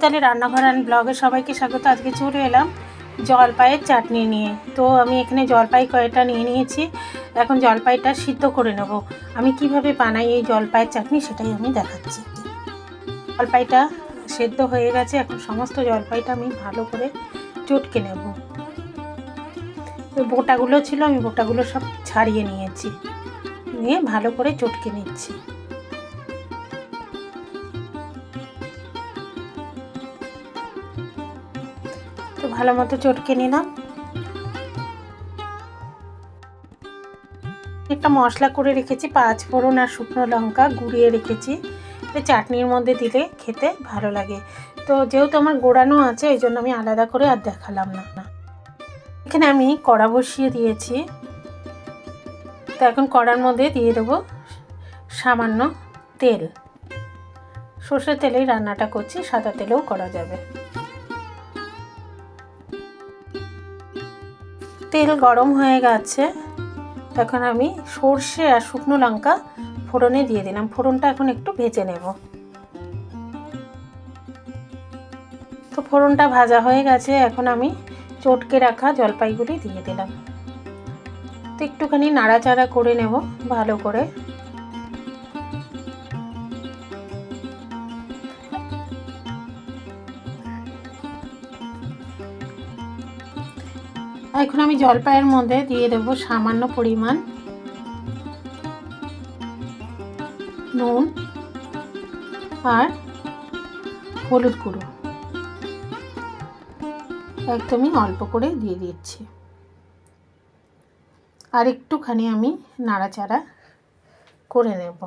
তাহলে রান্নাঘর অ্যান্ড ব্লগে সবাইকে স্বাগত। আজকে চলে এলাম জলপাইয়ের চাটনি নিয়ে। তো আমি এখানে জলপাই কয়টা নিয়ে নিয়েছি। এখন জলপাইটা সিদ্ধ করে নেব। আমি কীভাবে বানাই এই জলপাইয়ের চাটনি সেটাই আমি দেখাচ্ছি। জলপাইটা সেদ্ধ হয়ে গেছে। এখন সমস্ত জলপাইটা আমি ভালো করে চটকে নেব। বোটাগুলো ছিল, আমি বোটাগুলো সব ছাড়িয়ে নিয়েছি। নিয়ে ভালো করে চটকে নিচ্ছি। তো ভালো মতো চটকে নিলাম। একটা মশলা করে রেখেছি, পাঁচ ফোড়ন আর শুকনো লঙ্কা গুঁড়িয়ে রেখেছি। চাটনির মধ্যে দিলে খেতে ভালো লাগে। তো যেহেতু আমার গোড়ানো আছে ওই জন্য আমি আলাদা করে আর দেখালাম না। এখানে আমি কড়া বসিয়ে দিয়েছি। তো এখন কড়ার মধ্যে দিয়ে দেবো সামান্য তেল। সর্ষের তেলেই রান্নাটা করছি, সাদা তেলেও করা যাবে। তেল গরম হয়ে গেছে, তখন আমি সর্ষে আর শুকনো লঙ্কা ফোড়নে দিয়ে দিলাম। ফোড়নটা এখন একটু ভেজে নেব। তো ফোড়নটা ভাজা হয়ে গেছে, এখন আমি চটকে রাখা জলপাইগুলি দিয়ে দিলাম। তো একটুখানি নাড়াচাড়া করে নেব ভালো করে। এখন আমি জলপাইয়ের মধ্যে দিয়ে দেব সামান্য পরিমাণ নুন আর হলুদ গুঁড়ো। একদমই অল্প করে দিয়ে দিচ্ছি। আর একটুখানি আমি নাড়াচাড়া করে নেব।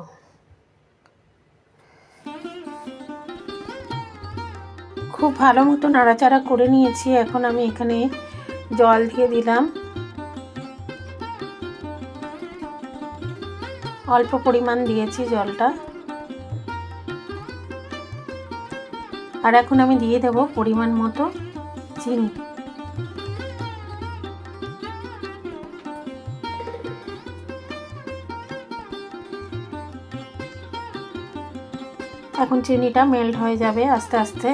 খুব ভালো মতো নাড়াচাড়া করে নিয়েছি। এখন আমি এখানে জল দিয়ে দিলাম। অল্প পরিমাণ দিয়েছি জলটা। আর এখন আমি দিয়ে দেব পরিমাণ মতো চিনি। এখন চিনিটা মেল্ট হয়ে যাবে আস্তে আস্তে।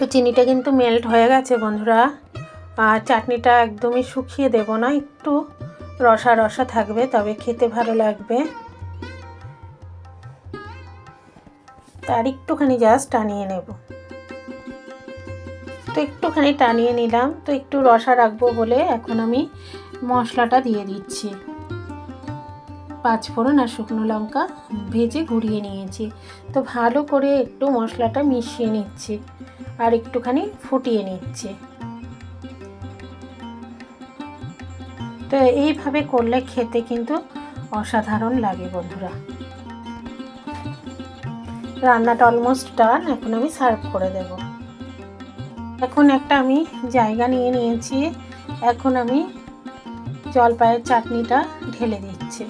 তো চিনিটা কিন্তু মেল্ট হয়ে গেছে বন্ধুরা। আর চাটনিটা একদমই শুকিয়ে দেব না, একটু রসা রসা থাকবে, তবে খেতে ভালো লাগবে। তার একটুখানি জাস্ট টানিয়ে নেব। তো একটুখানি টানিয়ে নিলাম, তো একটু রসা রাখব বলে এখন আমি মশলাটা দিয়ে দিচ্ছি। পাঁচ ফোড়ন আর শুকনো লঙ্কা ভেজে ঘুরিয়ে নিয়েছি। তো ভালো করে একটু মশলাটা মিশিয়ে নিচ্ছি আর একটুখানি ফুটিয়ে নিচ্ছি। তো এইভাবে করলে খেতে কিন্তু অসাধারণ লাগে বন্ধুরা। রান্নাটা অলমোস্ট ডান এখন আমি সার্ভ করে দেব। এখন একটা আমি জায়গা নিয়ে নিয়েছি, এখন আমি জলপাইয়ের চাটনিটা ঢেলে দিচ্ছি।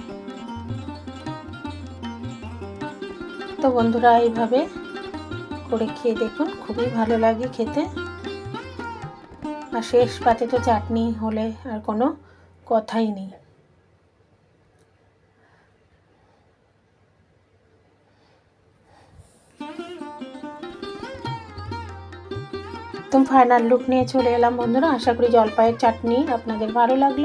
তো বন্ধুরা এইভাবে করে খেয়ে দেখুন, খুবই ভালো লাগে খেতে। আর শেষ পাতে তো চাটনি হলে আর কোনো কথাই নেই। একদম ফাইনাল লুক নিয়ে চলে এলাম বন্ধুরা। আশা করি জলপাইয়ের চাটনি আপনাদের ভালো লাগল।